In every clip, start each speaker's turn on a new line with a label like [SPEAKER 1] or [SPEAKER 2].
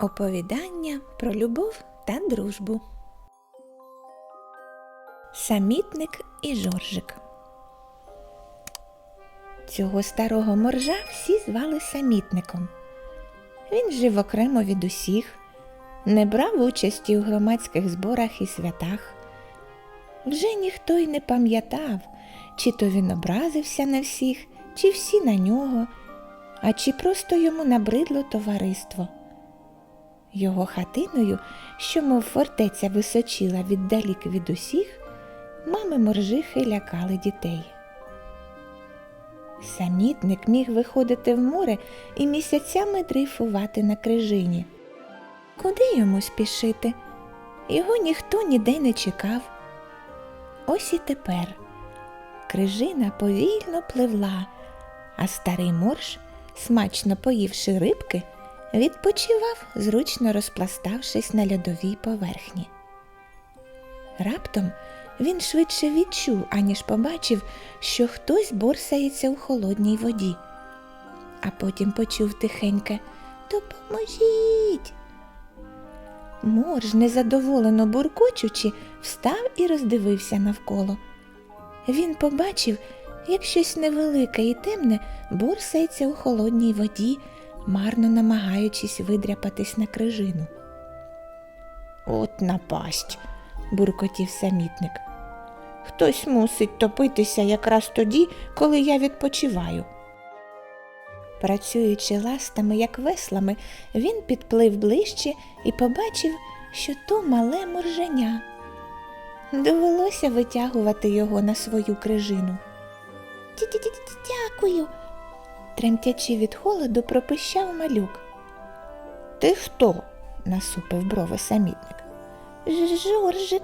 [SPEAKER 1] Оповідання про любов та дружбу. Самітник і Жоржик. Цього старого моржа всі звали самітником. Він жив окремо від усіх, не брав участі у громадських зборах і святах. Вже ніхто й не пам'ятав, чи то він образився на всіх, чи всі на нього, а чи просто йому набридло товариство. Його хатиною, що мов фортеця височила віддалік від усіх, мами моржихи лякали дітей. Самітник міг виходити в море і місяцями дрейфувати на крижині. Куди йому спішити? Його ніхто ніде не чекав. Ось і тепер крижина повільно пливла, а старий морж, смачно поївши рибки, відпочивав, зручно розпластавшись на льодовій поверхні. Раптом він швидше відчув, аніж побачив, що хтось борсається у холодній воді, а потім почув тихеньке Допоможіть. Морж, незадоволено буркочучи, встав і роздивився навколо. Він побачив, як щось невелике і темне борсається у холодній воді, марно намагаючись видряпатись на крижину. От напасть, буркотів самітник. Хтось мусить топитися якраз тоді, коли я відпочиваю. Працюючи ластами, як веслами, він підплив ближче і побачив, що то мале морженя. Довелося витягувати його на свою крижину. Дякую. Тремтячи від холоду, пропищав малюк. Ти хто? насупив брови самітник. Жоржик.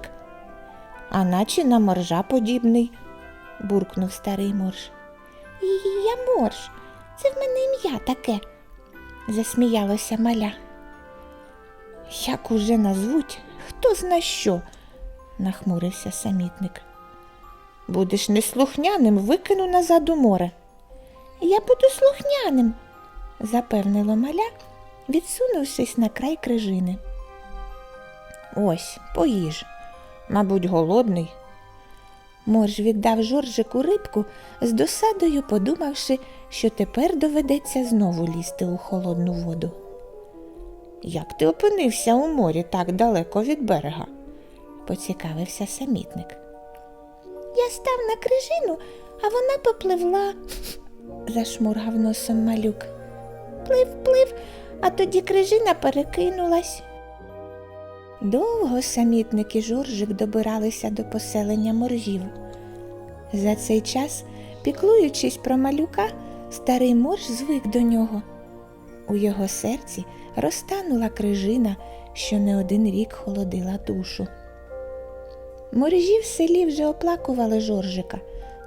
[SPEAKER 1] А наче на моржа подібний, буркнув старий морж. Я морж, це в мене ім'я таке, засміялося маля. Як уже назвуть, хто зна що, нахмурився самітник. Будеш неслухняним, викину назад у море. Я буду слухняним, запевнило маля, відсунувшись на край крижини. Ось, поїж, мабуть, голодний. Морж віддав Жоржику рибку, з досадою подумавши, що тепер доведеться знову лізти у холодну воду. Як ти опинився у морі так далеко від берега? поцікавився самітник. Я став на крижину, а вона попливла, зашмургав носом малюк. Плив, плив, а тоді крижина перекинулась. Довго самітник і Жоржик добиралися до поселення моржів. За цей час, піклуючись про малюка, старий морж звик до нього. У його серці розтанула крижина, що не один рік холодила душу. Моржі в селі вже оплакували Жоржика,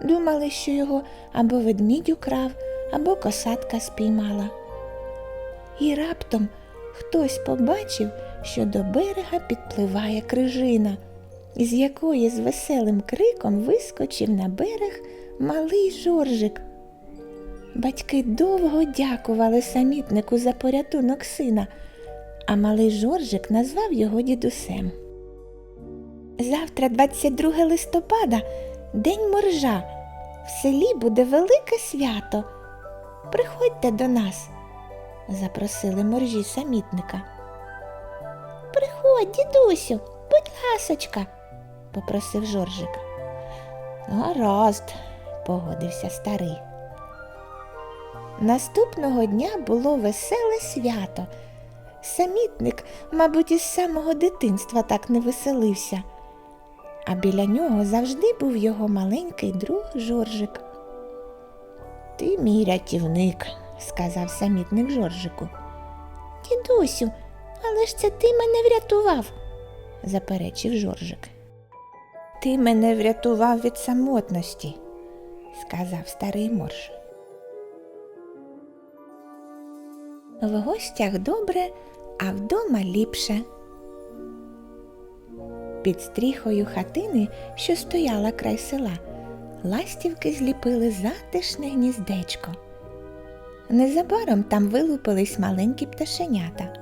[SPEAKER 1] думали, що його або ведмідь украв, або косатка спіймала. І раптом хтось побачив, що до берега підпливає крижина, із якої з веселим криком вискочив на берег малий жоржик. Батьки довго дякували самітнику за порятунок сина, а малий жоржик назвав його дідусем. Завтра, 22 листопада, день моржа. В селі буде велике свято. Приходьте до нас, запросили моржі самітника. Приходь, дідусю, будь ласочка, попросив Жоржик. Гаразд, погодився старий. Наступного дня було веселе свято. Самітник, мабуть, із самого дитинства так не веселився, а біля нього завжди був його маленький друг Жоржик. Ти мій рятівник, сказав самітник Жоржику. Дідусю, але ж це ти мене врятував, заперечив Жоржик. Ти мене врятував від самотності, сказав старий морж. В гостях добре, а вдома ліпше. Під стріхою хатини, що стояла край села, ластівки зліпили затишне гніздечко. Незабаром там вилупились маленькі пташенята.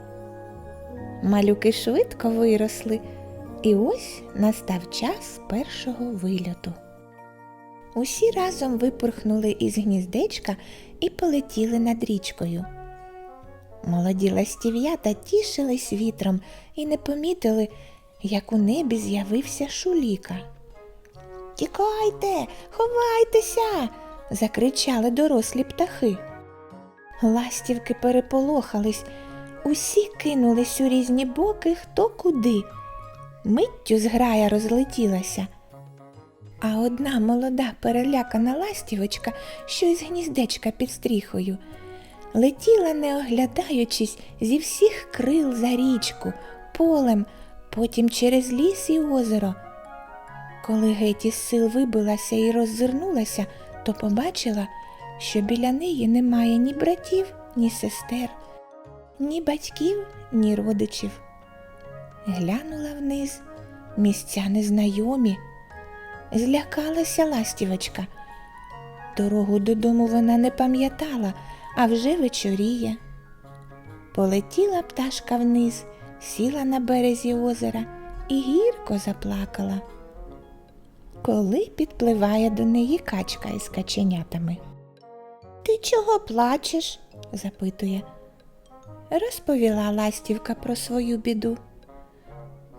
[SPEAKER 1] Малюки швидко виросли, і ось настав час першого вильоту. Усі разом випорхнули із гніздечка і полетіли над річкою. Молоді ластів'ята тішились вітром і не помітили, як у небі з'явився шуліка. Тікайте, ховайтеся. закричали дорослі птахи. Ластівки переполохались, усі кинулись у різні боки хто куди. Миттю зграя розлетілася. А одна молода перелякана ластівочка, що із гніздечка під стріхою, летіла, не оглядаючись, зі всіх крил за річку, полем, потім через ліс і озеро. Коли геть із сил вибилася і роззирнулася, то побачила, що біля неї немає ні братів, ні сестер, ні батьків, ні родичів. Глянула вниз, місця незнайомі. Злякалася ластівочка. Дорогу додому вона не пам'ятала, а вже вечоріє. Полетіла пташка вниз, сіла на березі озера і гірко заплакала. Коли підпливає до неї качка із каченятами. Ти чого плачеш? запитує. Розповіла ластівка про свою біду.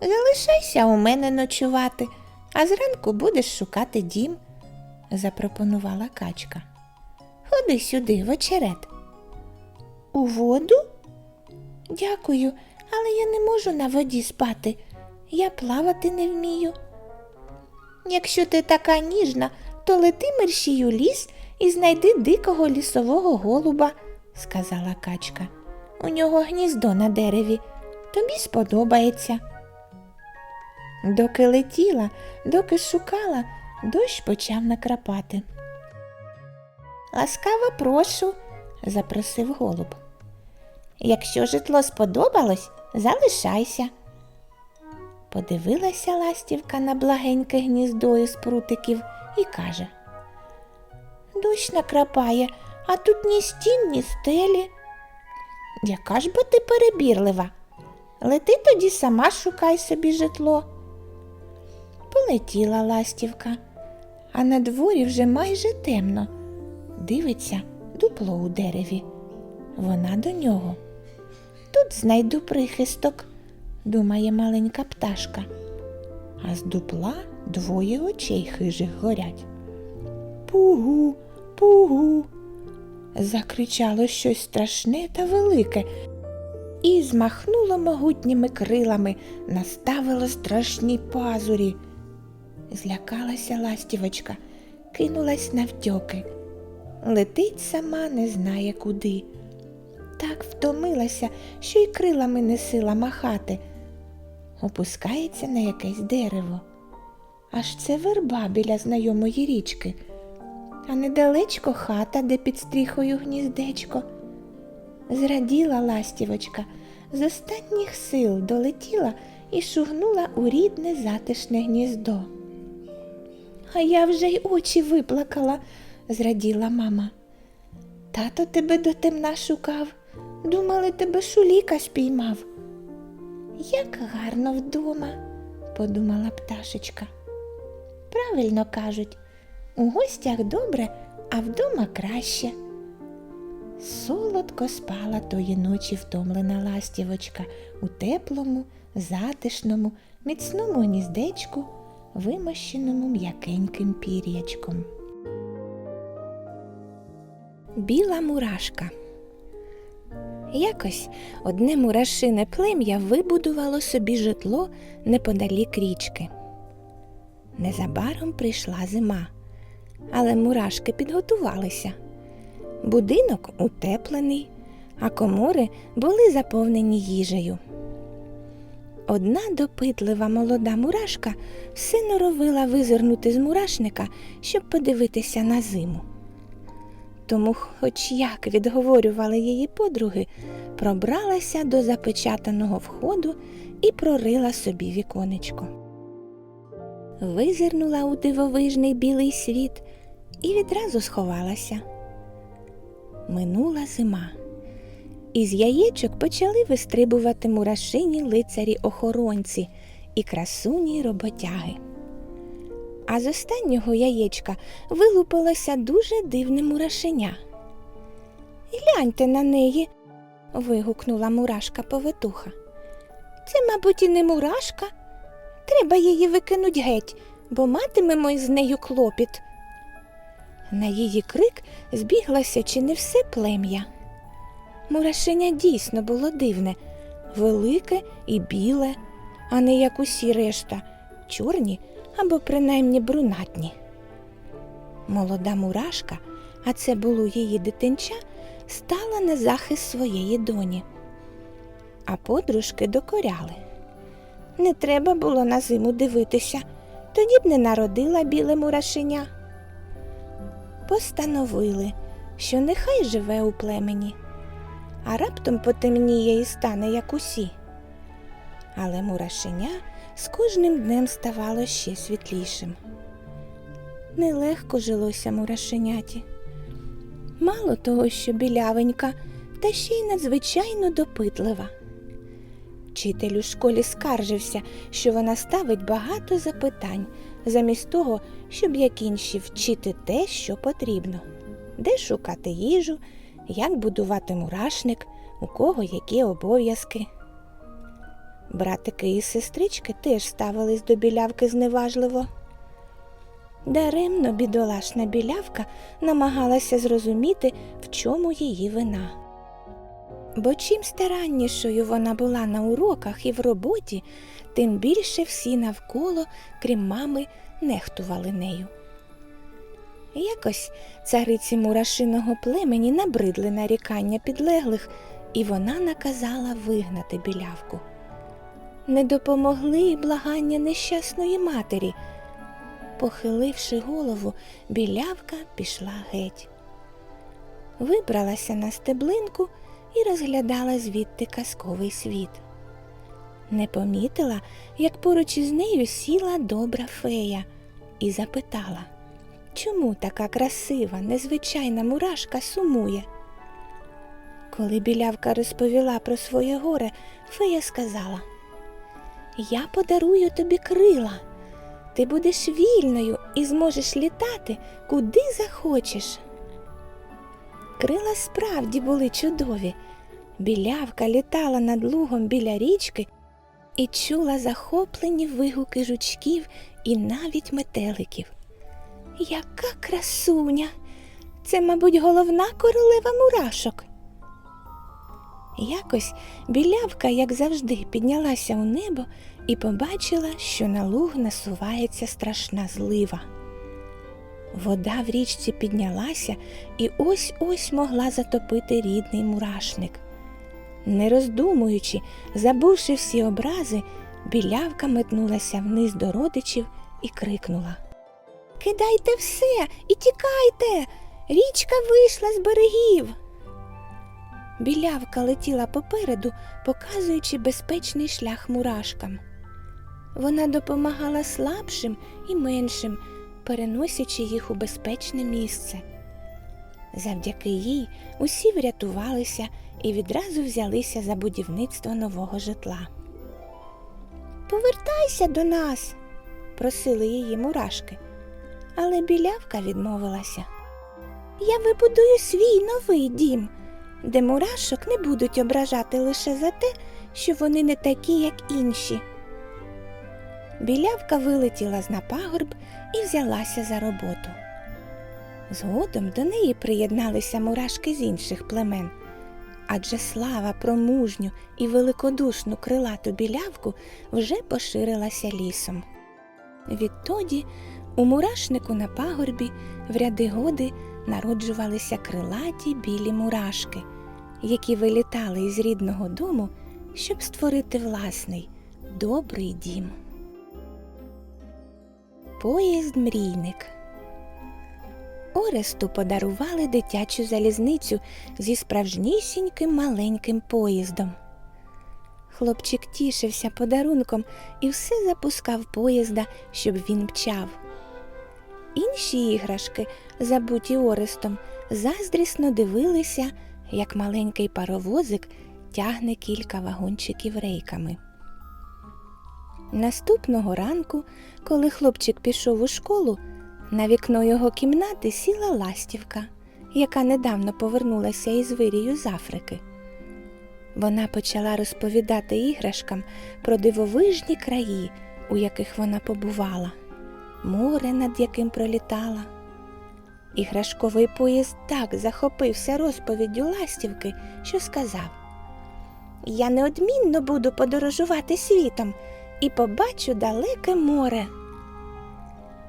[SPEAKER 1] Залишайся у мене ночувати, а зранку будеш шукати дім, запропонувала качка. Ходи сюди, в очерет. У воду? Дякую, але я не можу на воді спати. Я плавати не вмію. Якщо ти така ніжна, то лети мерщій у ліс і знайди дикого лісового голуба, сказала качка. У нього гніздо на дереві. Тобі сподобається. Доки летіла, доки шукала, дощ почав накрапати. Ласкаво прошу, запросив голуб. Якщо житло сподобалось, залишайся. Подивилася ластівка на благеньке гніздо із прутиків і каже Дощ накрапає, а тут ні стін, ні стелі. Яка ж бо ти перебірлива? Лети тоді сама шукай собі житло. Полетіла ластівка, а на дворі вже майже темно. Дивиться дупло у дереві. Вона до нього. Тут знайду прихисток, думає маленька пташка, а з дупла двоє очей хижих горять. Пугу, пугу. Закричало щось страшне та велике і змахнуло могутніми крилами, наставило страшні пазурі. Злякалася ластівочка, кинулась навтьоки. Летить сама не знає куди. Так втомилася, що й крилами не сила махати. Опускається на якесь дерево. Аж це верба біля знайомої річки, а недалечко хата, де під стріхою гніздечко. Зраділа ластівочка, з останніх сил долетіла і шугнула у рідне затишне гніздо. А я вже й очі виплакала, зраділа мама. Тато тебе до темна шукав, думали, тебе шуліка спіймав. Як гарно вдома, подумала пташечка. Правильно кажуть, у гостях добре, а вдома краще. Солодко спала тої ночі втомлена ластівочка у теплому, затишному, міцному гніздечку, вимощеному м'якеньким пір'ячком. Біла мурашка. Якось одне мурашине плем'я вибудувало собі житло неподалік річки. Незабаром прийшла зима, але мурашки підготувалися. Будинок утеплений, а комори були заповнені їжею. Одна допитлива молода мурашка все норовила визирнути з мурашника, щоб подивитися на зиму. Тому, хоч як відговорювали її подруги, пробралася до запечатаного входу і прорила собі віконечко. Визирнула у дивовижний білий світ і відразу сховалася. Минула зима. Із яєчок почали вистрибувати мурашині лицарі охоронці і красуні роботяги. А з останнього яєчка вилупилося дуже дивне мурашеня. Гляньте на неї. вигукнула мурашка повитуха. Це, мабуть, і не мурашка. Треба її викинуть геть, бо матимемо із нею клопіт. На її крик збіглося чи не все плем'я. Мурашеня дійсно було дивне, велике і біле, а не як усі решта, чорні або принаймні брунатні. Молода мурашка, а це було її дитинча, стала на захист своєї доні. А подружки докоряли. Не треба було на зиму дивитися, тоді б не народила біле мурашеня. Постановили, що нехай живе у племені, а раптом потемніє і стане, як усі. Але мурашеня з кожним днем ставало ще світлішим. Нелегко жилося мурашеняті. Мало того, що білявенька, та ще й надзвичайно допитлива. Вчитель у школі скаржився, що вона ставить багато запитань, замість того, щоб як інші вчити те, що потрібно, де шукати їжу, як будувати мурашник, у кого які обов'язки. Братики і сестрички теж ставились до білявки зневажливо. Даремно бідолашна білявка намагалася зрозуміти, в чому її вина. Бо чим стараннішою вона була на уроках і в роботі, тим більше всі навколо, крім мами, нехтували нею. Якось цариці мурашиного племені набридли нарікання підлеглих, і вона наказала вигнати білявку. Не допомогли й благання нещасної матері. Похиливши голову, білявка пішла геть. Вибралася на стеблинку і розглядала звідти казковий світ. Не помітила, як поруч із нею сіла добра фея і запитала, чому така красива, незвичайна мурашка сумує. Коли білявка розповіла про своє горе, фея сказала Я подарую тобі крила. Ти будеш вільною і зможеш літати куди захочеш. Крила справді були чудові. Білявка літала над лугом біля річки і чула захоплені вигуки жучків і навіть метеликів. Яка красуня! Це, мабуть, головна королева мурашок. Якось білявка, як завжди, піднялася у небо і побачила, що на луг насувається страшна злива. Вода в річці піднялася і ось ось могла затопити рідний мурашник. Не роздумуючи, забувши всі образи, білявка метнулася вниз до родичів і крикнула Кидайте все і тікайте. Річка вийшла з берегів. Білявка летіла попереду, показуючи безпечний шлях мурашкам. Вона допомагала слабшим і меншим, переносячи їх у безпечне місце. Завдяки їй усі врятувалися і відразу взялися за будівництво нового житла. Повертайся до нас, просили її мурашки, але білявка відмовилася. Я вибудую свій новий дім, де мурашок не будуть ображати лише за те, що вони не такі, як інші. Білявка вилетіла з на пагорб і взялася за роботу. Згодом до неї приєдналися мурашки з інших племен, адже слава про мужню і великодушну крилату білявку вже поширилася лісом. Відтоді у мурашнику на пагорбі в ряди годи народжувалися крилаті білі мурашки, які вилітали із рідного дому, щоб створити власний добрий дім. Поїзд мрійник. Оресту подарували дитячу залізницю зі справжнісіньким маленьким поїздом. Хлопчик тішився подарунком і все запускав поїзда, щоб він мчав. Інші іграшки, забуті Орестом, заздрісно дивилися, як маленький паровозик тягне кілька вагончиків рейками. Наступного ранку, коли хлопчик пішов у школу, на вікно його кімнати сіла ластівка, яка недавно повернулася із вирію з Африки. Вона почала розповідати іграшкам про дивовижні краї, у яких вона побувала, море, над яким пролітала. Іграшковий поїзд так захопився розповіддю ластівки, що сказав Я неодмінно буду подорожувати світом і побачу далеке море.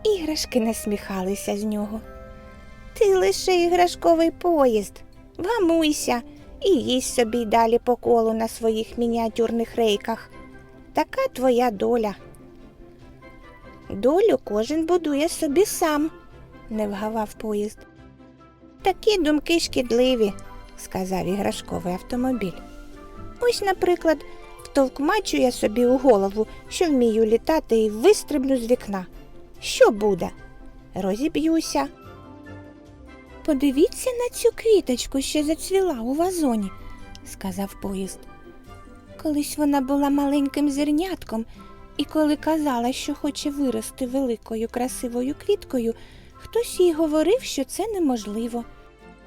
[SPEAKER 1] Іграшки насміхалися з нього. Ти лише іграшковий поїзд. Вгамуйся і їсть собі далі по колу на своїх мініатюрних рейках. Така твоя доля. Долю кожен будує собі сам, не вгавав поїзд. Такі думки шкідливі, сказав іграшковий автомобіль. Ось, наприклад, втовкмачу я собі у голову, що вмію літати і вистрибну з вікна. Що буде? Розіб'юся. Подивіться на цю квіточку, що зацвіла у вазоні, сказав поїзд. Колись вона була маленьким зернятком, і коли казала, що хоче вирости великою красивою квіткою, хтось їй говорив, що це неможливо,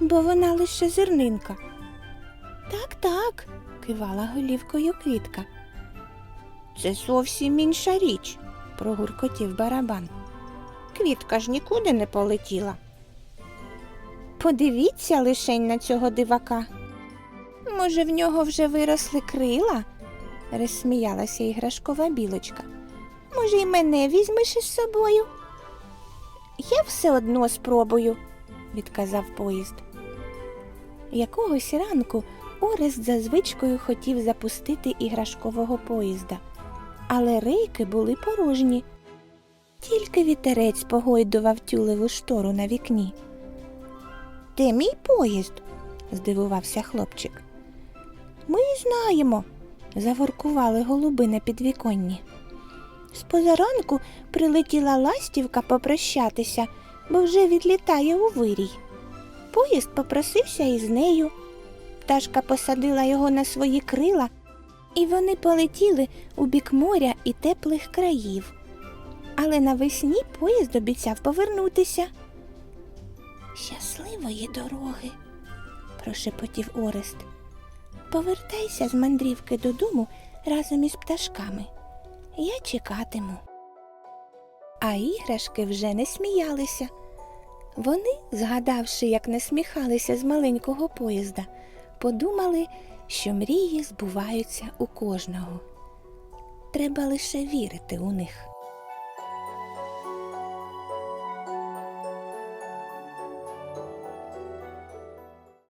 [SPEAKER 1] бо вона лише зернинка. Так, так, кивала голівкою квітка. Це зовсім інша річ, прогуркотів барабан. Квітка ж нікуди не полетіла. Подивіться лишень на цього дивака. Може, в нього вже виросли крила? Розсміялася іграшкова білочка. Може, й мене візьмеш із собою? Я все одно спробую, відказав поїзд. Якогось ранку Орест за звичкою хотів запустити іграшкового поїзда, але рейки були порожні. Тільки вітерець погойдував тюлеву штору на вікні. Де мій поїзд? здивувався хлопчик. Ми знаємо, заворкували голуби на підвіконні. З позаранку прилетіла ластівка попрощатися, бо вже відлітає у вирій. Поїзд попросився із нею. Пташка посадила його на свої крила, і вони полетіли у бік моря і теплих країв. Але навесні поїзд обіцяв повернутися. Щасливої дороги, прошепотів Орест. Повертайся з мандрівки додому разом із пташками. Я чекатиму. А іграшки вже не сміялися. Вони, згадавши, як насміхалися з маленького поїзда, подумали, що мрії збуваються у кожного. Треба лише вірити у них.